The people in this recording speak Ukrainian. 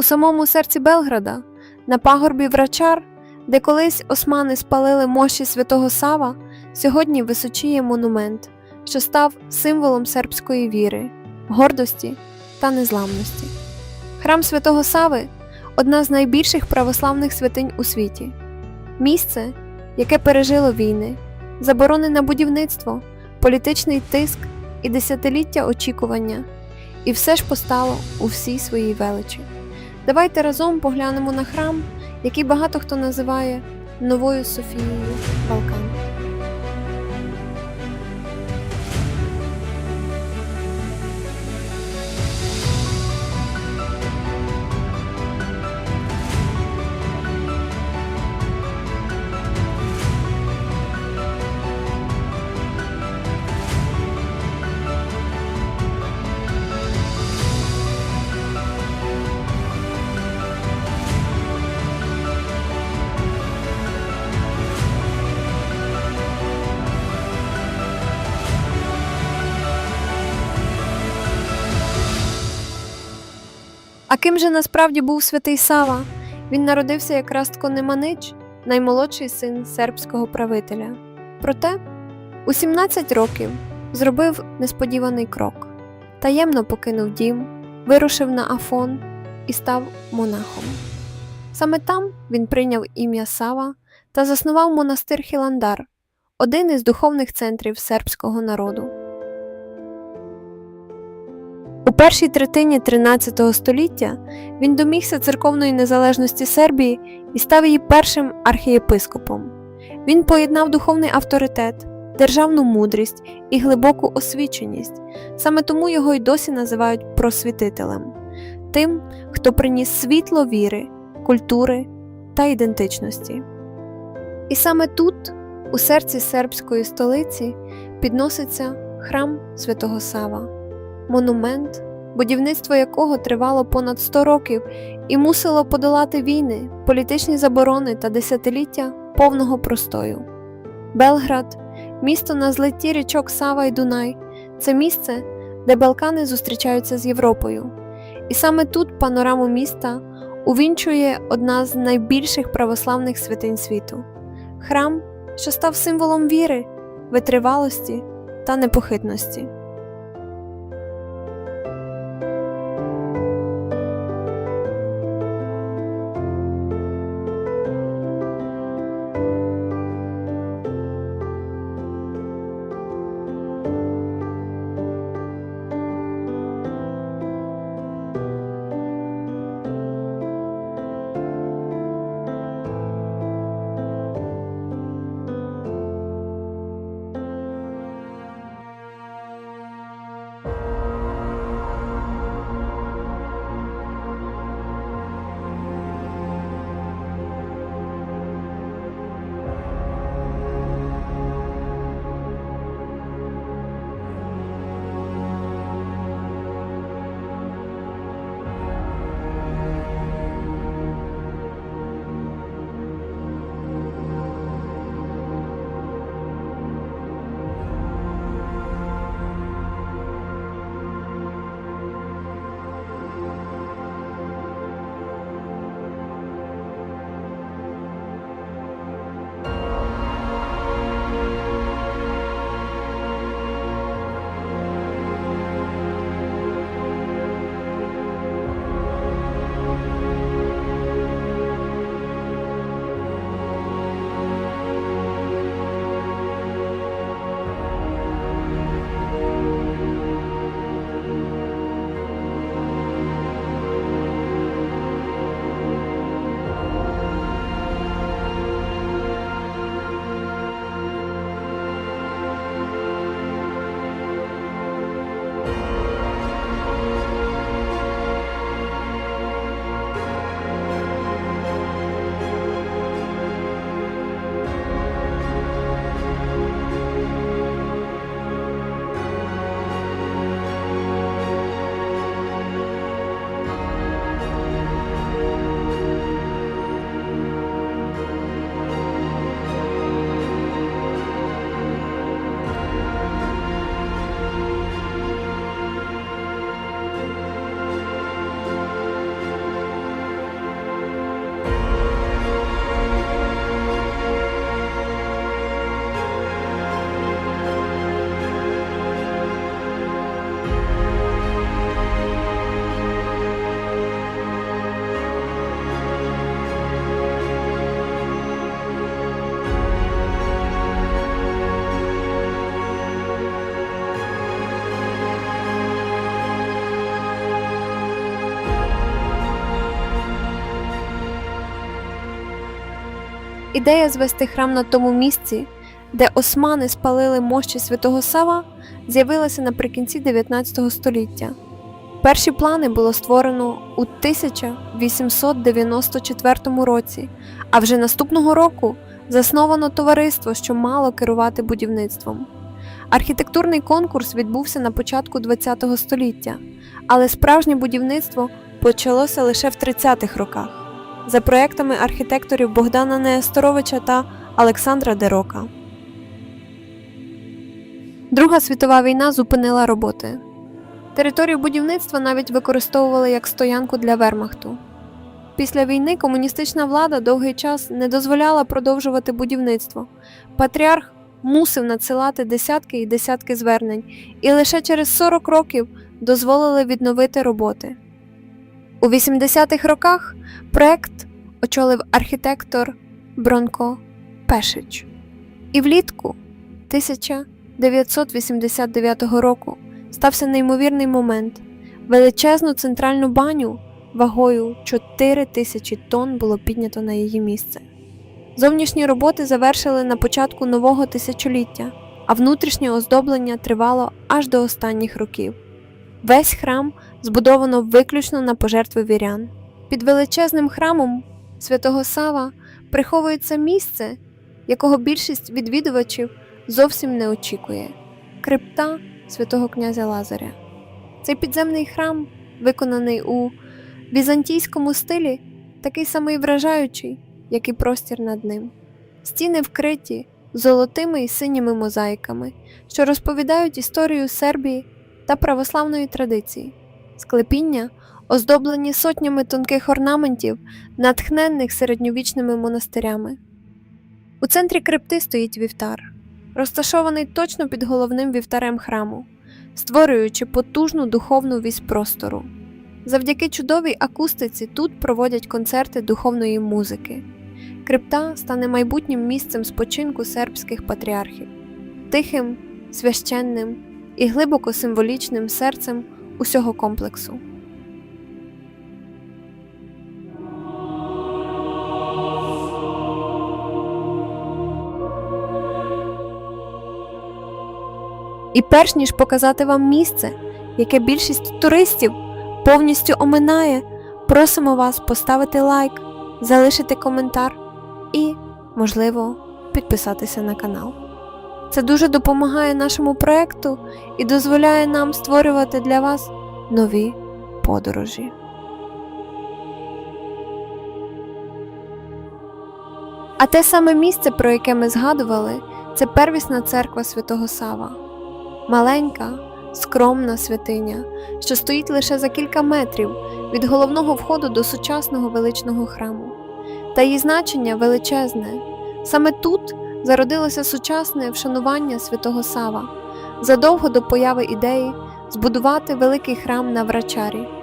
У самому серці Белграда, на пагорбі Врачар, де колись османи спалили мощі святого Сава, сьогодні височіє монумент, що став символом сербської віри, гордості та незламності. Храм святого Сави одна з найбільших православних святинь у світі, місце, яке пережило війни, заборони на будівництво, політичний тиск і десятиліття очікування, і все ж постало у всій своїй величі. Давайте разом поглянемо на храм, який багато хто називає Новою Софією Балкан. А ким же насправді був святий Сава? Він народився як Растко Неманич, наймолодший син сербського правителя. Проте у 17 років зробив несподіваний крок, таємно покинув дім, вирушив на Афон і став монахом. Саме там він прийняв ім'я Сава та заснував монастир Хіландар, один із духовних центрів сербського народу. У першій третині 13 століття він домігся церковної незалежності Сербії і став її першим архієпископом. Він поєднав духовний авторитет, державну мудрість і глибоку освіченість. Саме тому його й досі називають просвітителем, тим, хто приніс світло віри, культури та ідентичності. І саме тут, у серці сербської столиці, підноситься храм Святого Сава монумент, будівництво якого тривало понад 100 років і мусило подолати війни, політичні заборони та десятиліття повного простою. Белград, місто на злитті річок Сава і Дунай, це місце, де Балкани зустрічаються з Європою. І саме тут панораму міста увінчує одна з найбільших православних святинь світу храм, що став символом віри, витривалості та непохитності. Ідея звести храм на тому місці, де османи спалили мощі святого Сава, з'явилася наприкінці 19 століття. Перші плани було створено у 1894 році, а вже наступного року засновано товариство, що мало керувати будівництвом. Архітектурний конкурс відбувся на початку ХХ століття, але справжнє будівництво почалося лише в 30-х роках за проектами архітекторів Богдана Несторовича та Олександра Дерока. Друга світова війна зупинила роботи. Територію будівництва навіть використовували як стоянку для вермахту. Після війни комуністична влада довгий час не дозволяла продовжувати будівництво. Патріарх мусив надсилати десятки і десятки звернень, і лише через 40 років дозволили відновити роботи. У 80-х роках проект очолив архітектор Бронко Пешич. І влітку 1989 року стався неймовірний момент. Величезну центральну баню вагою 4 тисячі тонн було піднято на її місце. Зовнішні роботи завершили на початку нового тисячоліття, а внутрішнє оздоблення тривало аж до останніх років. Весь храм збудовано виключно на пожертви вірян. Під величезним храмом святого Сава приховується місце, якого більшість відвідувачів зовсім не очікує крипта святого князя Лазаря. Цей підземний храм, виконаний у візантійському стилі, такий самий вражаючий, як і простір над ним. Стіни вкриті золотими і синіми мозаїками, що розповідають історію Сербії та православної традиції, склепіння, оздоблені сотнями тонких орнаментів, натхненних середньовічними монастирями. У центрі крипти стоїть вівтар, розташований точно під головним вівтарем храму, створюючи потужну духовну вісь простору. Завдяки чудовій акустиці тут проводять концерти духовної музики. Крипта стане майбутнім місцем спочинку сербських патріархів, тихим, священним і глибоко символічним серцем усього комплексу. І перш ніж показати вам місце, яке більшість туристів повністю оминає, просимо вас поставити лайк, залишити коментар і, можливо, підписатися на канал. Це дуже допомагає нашому проекту і дозволяє нам створювати для вас нові подорожі. А те саме місце, про яке ми згадували, це первісна церква Святого Сава. Маленька, скромна святиня, що стоїть лише за кілька метрів від головного входу до сучасного величного храму. Та її значення величезне. Саме тут зародилося сучасне вшанування святого Сава задовго до появи ідеї збудувати великий храм на Врачарі.